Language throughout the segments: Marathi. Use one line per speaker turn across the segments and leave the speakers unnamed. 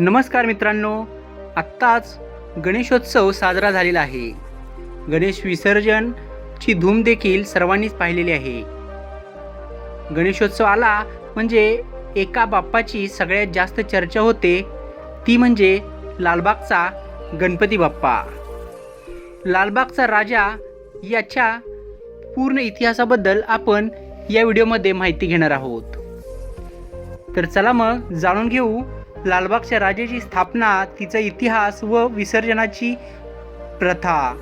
नमस्कार मित्रांनो आत्ताच गणेशोत्सव साजरा झालेला आहे. गणेश विसर्जनची धूम देखील सर्वांनीच पाहिलेली आहे. गणेशोत्सव आला म्हणजे एका बाप्पाची सगळ्यात जास्त चर्चा होते ती म्हणजे लालबागचा गणपती बाप्पा. लालबागचा राजा याच्या पूर्ण इतिहासाबद्दल आपण या व्हिडिओमध्ये माहिती घेणार आहोत. तर चला मग जाणून घेऊ लालबागच्या राजेची स्थापना तिचा इतिहास व विसर्जनाची प्रथा.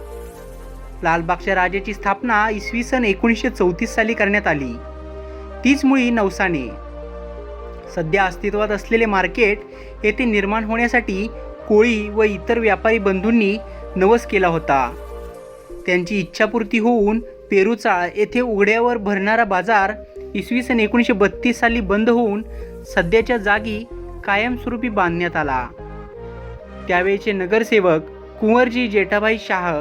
लालबागच्या राजेची स्थापना इसवी सन एकोणीसशे चौतीस साली करण्यात आली. तीच मुळी नवसाने. सध्या अस्तित्वात असलेले मार्केट येथे निर्माण होण्यासाठी कोळी व इतर व्यापारी बंधूंनी नवस केला होता. त्यांची इच्छापूर्ती होऊन पेरूचाळ येथे उघड्यावर भरणारा बाजार इसवी सन एकोणीसशे बत्तीस साली बंद होऊन सध्याच्या जागी कायमस्वरूपी बांधण्यात आला. त्यावेळचे नगरसेवक Kunwarji Jethabai Shah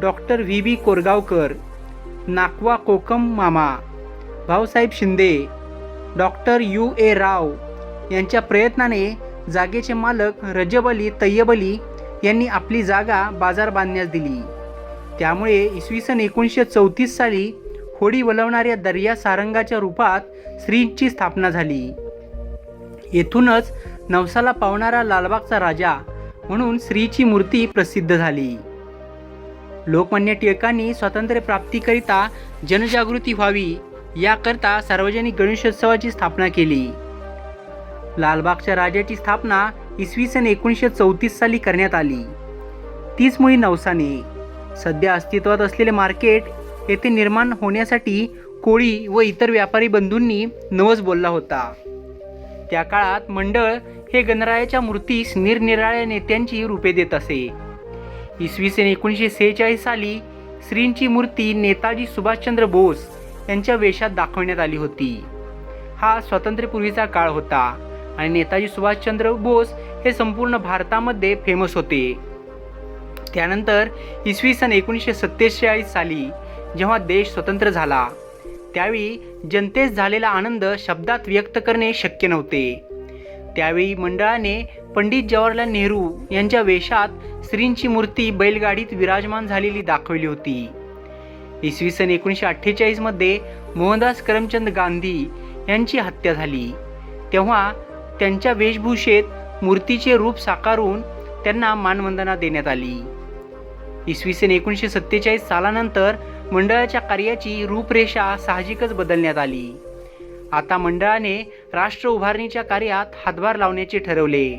doctor V B Korgaonkar नाकवा कोकम मामा Bhausaheb Shinde doctor U A Rao यांच्या प्रयत्नाने जागेचे मालक रजब अली तय्यब अली यांनी आपली जागा बाजार बांधण्यास दिली. त्यामुळे इसवी सन एकोणीसशे चौतीस साली होडी वलवणाऱ्या दर्या सारंगाच्या रूपात श्रींची स्थापना झाली. येथूनच नवसाला पावणारा लालबागचा राजा म्हणून श्रीची मूर्ती प्रसिद्ध झाली. लोकमान्य टिळकांनी स्वातंत्र्य प्राप्तीकरिता जनजागृती व्हावी याकरता सार्वजनिक गणेशोत्सवाची स्थापना केली. लालबागच्या राजाची स्थापना इसवी सन एकोणीसशे चौतीस साली करण्यात आली. तीच मुळी नवसाने. सध्या अस्तित्वात असलेले मार्केट येथे निर्माण होण्यासाठी कोळी व इतर व्यापारी बंधूंनी नवस बोलला होता. त्या काळात मंडळ हे गणरायाच्या मूर्तीस निरनिराळ्या नेत्यांची रूपे देत असे. इसवी सन एकोणीसशे सेहेचाळीस साली श्रींची मूर्ती नेताजी सुभाषचंद्र बोस यांच्या वेशात दाखवण्यात आली होती. हा स्वातंत्र्यपूर्वीचा काळ होता आणि नेताजी सुभाषचंद्र बोस हे संपूर्ण भारतामध्ये फेमस होते. त्यानंतर इसवी सन एकोणीसशे सत्तेचाळीस साली जेव्हा देश स्वतंत्र झाला त्यावेळी जनतेस झालेला आनंद शब्दात व्यक्त करणे शक्य नव्हते. त्यावेळी मंडळाने पंडित जवाहरलाल नेहरू यांच्या वेशात श्रींची मूर्ती बैलगाडीत विराजमान झालेली दाखवली होती. इसवी सन एकोणीसशे अठ्ठेचाळीसमध्ये मोहनदास करमचंद गांधी यांची हत्या झाली. तेव्हा त्यांच्या वेशभूषेत मूर्तीचे रूप साकारून त्यांना मानवंदना देण्यात आली. इसवी सन एकोणीसशे सत्तेचाळीस सालानंतर मंडळाच्या कार्याची रूपरेषा साहजिकच बदलण्यात आली. आता मंडळाने राष्ट्र उभारणीच्या कार्यात हातभार लावण्याचे ठरवले.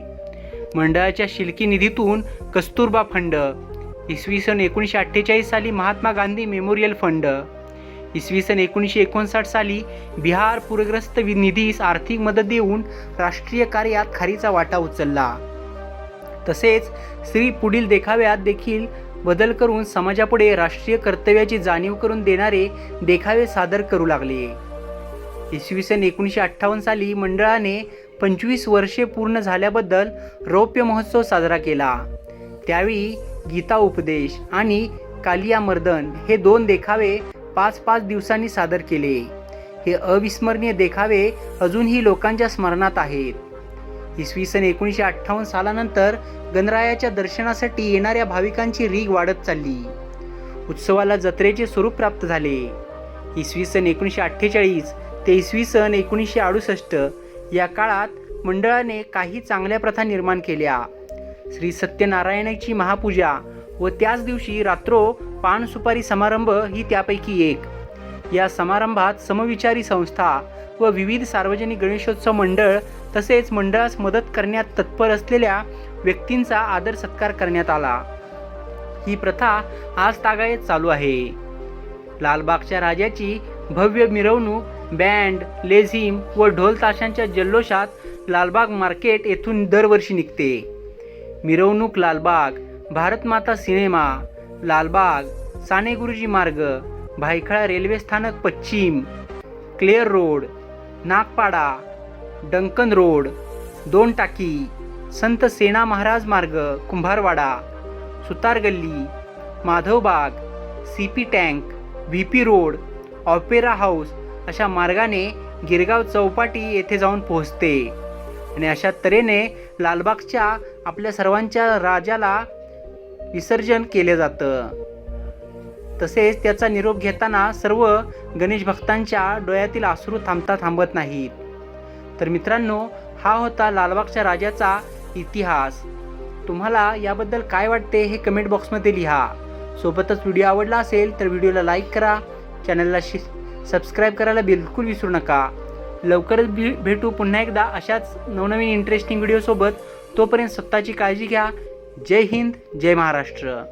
मंडळाच्या शिल्की निधीतून कस्तुरबा फंड इसवी सन एकोणीसशे अठ्ठेचाळीस साली महात्मा गांधी मेमोरियल फंड इसवी सन एकोणीसशे एकोणसाठ साली बिहार पूरग्रस्त वि- निधीस आर्थिक मदत देऊन राष्ट्रीय कार्यात खारीचा वाटा उचलला. तसेच श्री पुढील देखाव्यात देखील बदल करून समाजापुढे राष्ट्रीय कर्तव्याची जाणीव करून देणारे देखावे सादर करू लागले. इसवी सन एकोणीसशे अठ्ठावन्न साली मंडळाने पंचवीस वर्षे पूर्ण झाल्याबद्दल रौप्य महोत्सव साजरा केला. त्यावेळी गीता उपदेश आणि कालिया मर्दन हे दोन देखावे पाच पाच दिवसांनी सादर केले. हे अविस्मरणीय देखावे अजूनही लोकांच्या स्मरणात आहेत. इसवी सन एकोणीसशे अठ्ठावन्न सालानंतर गणरायाच्या दर्शनासाठी येणाऱ्या भाविकांची रीग वाढत चालली. उत्सवाला जत्रेचे स्वरूप प्राप्त झाले. इसवी सन एकोणीसशे अठ्ठेचाळीस ते इसवी सन एकोणीसशे अडुसष्ट या काळात मंडळाने काही चांगल्या प्रथा निर्माण केल्या. श्री सत्यनारायणाची महापूजा व त्याच दिवशी रात्रो पान सुपारी समारंभ ही त्यापैकी एक. या समारंभात समविचारी संस्था व विविध सार्वजनिक गणेशोत्सव मंडळ तसेच मंडळास मदत करण्यात तत्पर असलेल्या व्यक्तींचा आदर सत्कार करण्यात आला. ही प्रथा आज तागायत चालू आहे. लालबागच्या राजाची भव्य मिरवणूक बँड लेझिम व ढोल ताशांच्या जल्लोषात लालबाग मार्केट येथून दरवर्षी निघते. मिरवणूक लालबाग भारतमाता सिनेमा लालबाग साने गुरुजी मार्ग भायखळा रेल्वे स्थानक पश्चिम Clare road Nagpada Duncan road दोन टाकी संत सेना महाराज मार्ग Kumbharwada Sutar Galli Madhavbaug C P tank V P road opera house अशा मार्गाने गिरगाव चौपाटी येथे जाऊन पोहोचते. आणि अशा तऱ्हेने लालबागच्या आपल्या सर्वांच्या राजाला विसर्जन केले जातं. तसेच त्याचा निरोप घेताना सर्व गणेश भक्तांच्या डोळ्यातील आसरू थांबता थांबत नाहीत. तर मित्रांनो हा होता लालबागच्या राजाचा इतिहास. तुम्हाला याबद्दल काय वाटते हे कमेंट बॉक्समध्ये लिहा. सोबतच व्हिडिओ आवडला असेल तर व्हिडिओला लाईक करा. चॅनलला शि सबस्क्राईब करायला बिलकुल विसरू नका. लवकरच भे भेटू पुन्हा एकदा अशाच नवनवीन इंटरेस्टिंग व्हिडिओसोबत तोपर्यंत स्वतःची काळजी घ्या. जय हिंद जय महाराष्ट्र.